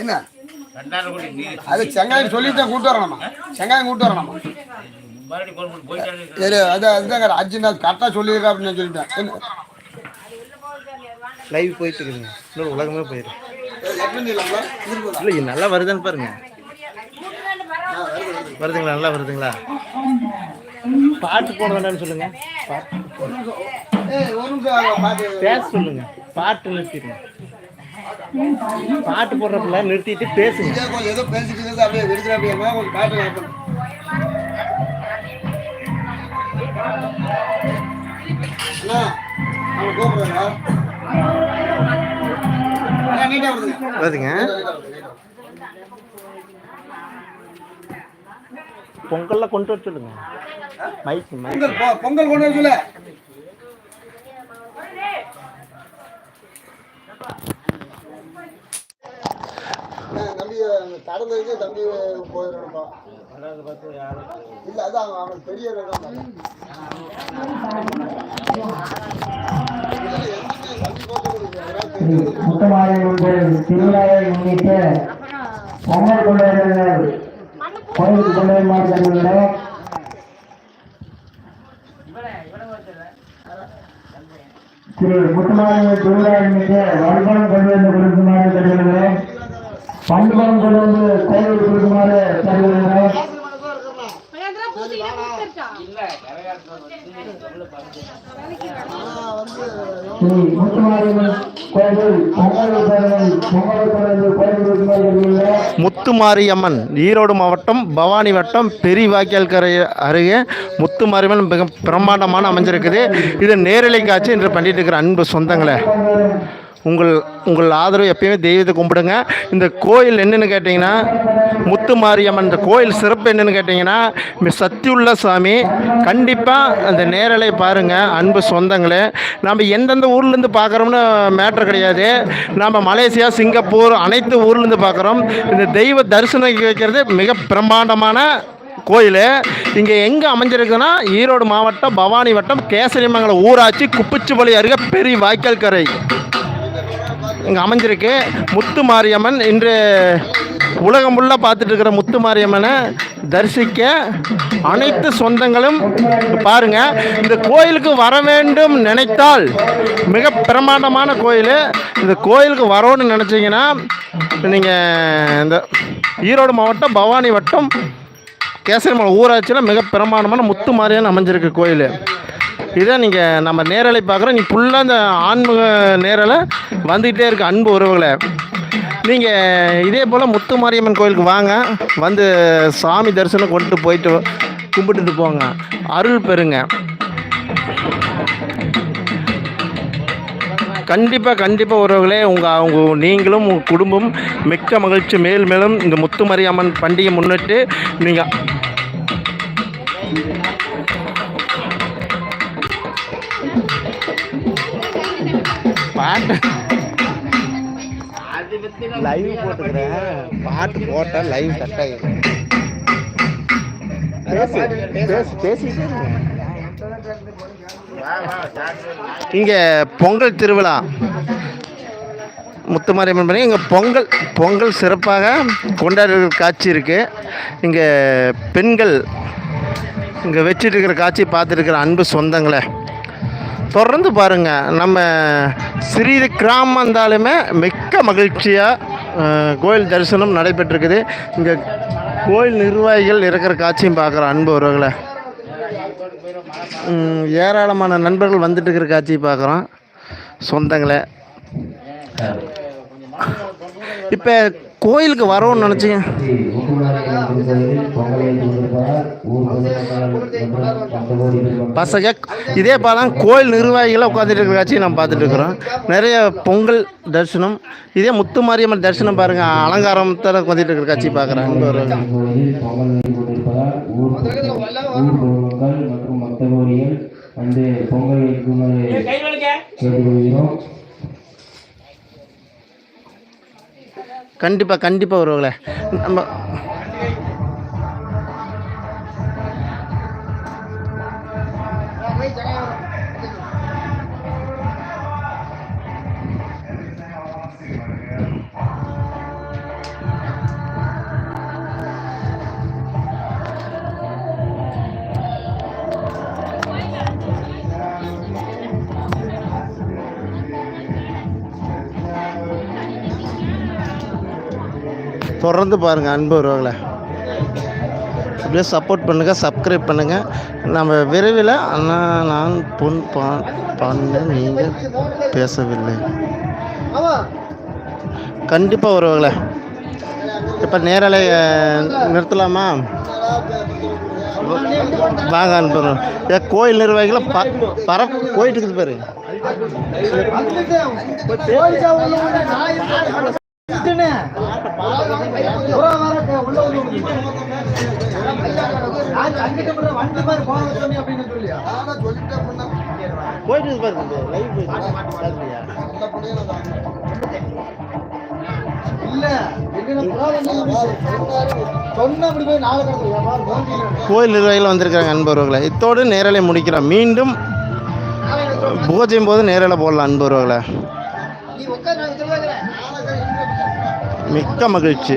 என்ன? ரெண்டாயிரம் கோடி நீ அது செங்காயம் சொல்லிட்டு கூட்டு வரணுமா? செங்காயம் கூட்டு வரணுமா? சரி அது அதுதாங்க. அர்ஜுன் கரெக்டாக சொல்லியிருக்கா அப்படின்னு நான் சொல்லிட்டேன். என்ன? லைவ் போயிட்டு இருக்குங்க இன்னொரு உலகமே போயிடும். இல்லை நல்லா வருதுன்னு பாருங்க. வருதுங்களா? நல்லா வருதுங்களா? பாட்டு போட வேண்டாம்னு சொல்லுங்க. பேச சொல்லுங்க. பாட்டு நிறுத்திடுங்க. பாட்டு போடுறப்பல நிறுத்திட்டு பேசுங்க. ஏதோ பேசிட்டு அப்படியே வெடிக்கிற அப்படியே கொஞ்சம் பாட்டு அண்ணா அவன் நீட்டா வருதுங்க. பொங்கல்லாம் கொண்டு வர சொல்லுங்க. மைக் பொங்கல் பொங்கல் கொண்டு வர சொல்லு தம்பி கடந்ததுக்கு தம்பி போயிடணும்ப்பா இல்ல அதான் அவன் பெரிய தான். முத்தமாரியம்மன் திருவிழாவை முன்னிட்டு பொங்கல் கொண்டாடுகிறார் கோயிலுக்கு கொண்டு மாறுகிறார் திரு முத்தமாரியம்மன் திருவிழாவை வருமானம் கொண்டு வந்து கொடுக்குமாறு தருகிறோம் பண்பம் கொண்டு வந்து கோயிலுக்கு கொடுக்குமாறு கோயில் கொடுக்குமாறு முத்துமாரியம்மன் ஈரோடு மாவட்டம் பவானி வட்டம் பெரிய வாய்க்கால் கரை அருகே முத்துமாரியம்மன் மிக பிரம்மாண்டமான அமைஞ்சிருக்குது. இது நேரலை காட்சி என்று பண்ணிட்டு இருக்கிற அன்பு சொந்தங்களே. உங்கள் உங்கள் ஆதரவு எப்பயுமே தெய்வத்தை கும்பிடுங்க. இந்த கோயில் என்னென்னு கேட்டிங்கன்னா முத்து மாரியம்மன் இந்த கோயில் சிறப்பு என்னென்னு கேட்டிங்கன்னா மி- சக்தியுள்ள சாமி. கண்டிப்பாக அந்த நேரலை பாருங்கள் அன்பு சொந்தங்களே. நம்ம எந்தெந்த ஊர்லேருந்து பார்க்குறோம்னு மேட்ரு கிடையாது. நம்ம மலேசியா சிங்கப்பூர் அனைத்து ஊர்லேருந்து பார்க்குறோம். இந்த தெய்வ தரிசனம் வைக்கிறது மிக பிரம்மாண்டமான கோயில். இங்கே எங்கே அமைஞ்சிருக்குன்னா ஈரோடு மாவட்டம் பவானி வட்டம் கேசரிமங்கலம் ஊராட்சி குப்பிச்சுப்பள்ளி அருகே பெரிய வாய்க்கால் கரை. இங்கே அமைஞ்சிருக்கு. முத்து மாரியம்மன் இன்று உலகம் ஃபுல்லாக பார்த்துட்டு இருக்கிற முத்து மாரியம்மனை தரிசிக்க அனைத்து சொந்தங்களும் பாருங்க. இந்த கோயிலுக்கு வர வேண்டும் நினைத்தால் மிக பிரமாண்டமான கோயில். இந்த கோயிலுக்கு வரோன்னு நினச்சிங்கன்னா நீங்கள் இந்த ஈரோடு மாவட்டம் பவானி வட்டம் கேசரிமலை ஊராட்சியில் மிக பிரமாண்டமான முத்து மாரியான அமைஞ்சிருக்கு கோயில். இதை நீங்கள் நம்ம நேரலை பார்க்குறோம். நீ ஃபுல்லாக அந்த ஆன்மீக நேரலை வந்துக்கிட்டே இருக்க அன்பு உறவுகளை. நீங்கள் இதே போல் முத்து மாரியம்மன் கோயிலுக்கு வாங்க. வந்து சாமி தரிசனம் கொண்டு போயிட்டு கும்பிட்டுட்டு போங்க. அருள் பெறுங்க. கண்டிப்பாக கண்டிப்பாக உறவுகளே உங்கள் அவங்க நீங்களும் உங்கள் குடும்பம் மிக்க மகிழ்ச்சி. மேல் மேலும் இந்த முத்துமாரியம்மன் பண்டிகை முன்னிட்டு நீங்கள் லைவ் போட்டுக்கிறேன். பாட்டு போட்டால் லைவ் கட் ஆகிடும் பேசி இங்கே பொங்கல் திருவிழா. முத்துமாரியம்மன் பண்ணி இங்கே பொங்கல் பொங்கல் சிறப்பாக கொண்டாடுற காட்சி இருக்குது இங்கே பெண்கள் இங்கே வச்சுட்டு இருக்கிற காட்சி பார்த்துட்டு இருக்கிற அன்பு சொந்தங்களே. தொடர்ந்து பாருங்கள் நம்ம சிறிது கிராமம் இருந்தாலுமே மிக்க மகிழ்ச்சியாக கோயில் தரிசனம் நடைபெற்றிருக்குது. இங்கே கோயில் நிர்வாகிகள் இருக்கிற காட்சியும் பார்க்குறோம் அன்பு உறவுகளை. ஏராளமான நண்பர்கள் வந்துட்டு இருக்கிற காட்சியை பார்க்குறோம். சொந்தங்களை. இப்போ கோயிலுக்கு வரணும்னு நினச்சிங்க. பசங்க இதே பாலம் கோயில் நிர்வாகிகளாக உட்காந்துட்டு இருக்கிற காட்சியை நம்ம பார்த்துட்டு இருக்கிறோம். நிறைய பொங்கல் தரிசனம் இதே முத்து மாரியம்மன் தரிசனம் பாருங்கள் அலங்காரத்தில் உட்காந்துட்டு இருக்கிற காட்சி பார்க்குறேன். ஒரு மற்றும் கோரிகள் வந்து பொங்கல் கேட்டுக்கொள்கிறோம் கண்டிப்பாக கண்டிப்பாக வருவாங்களே. நம்ம தொடர்ந்து பாருங்கள் அன்பு உறவுகளை. அப்படியே சப்போர்ட் பண்ணுங்கள் சப்ஸ்கிரைப் பண்ணுங்கள் நம்ம விரைவில் அண்ணா நான் பொன் பா பண்ண நீங்கள் பேசவில்லை. கண்டிப்பாக உறவுகளை. இப்போ நேரலை நிறுத்தலாமா? வாங்க அனுப்புறோம் ஏ கோயில் நிர்வாகிகளை ப பர போயிட்டு இருக்குது பாரு. போயிட்டு. லைவ். கோயில் நிர்வாகிகள் வந்திருக்காங்க அன்புறவர்களை இத்தோடு நேரலை முடிக்கிறோம். மீண்டும் பூஜையும் போது நேரலை போடலாம் அன்புறவர்களை மிக்க மகிழ்ச்சி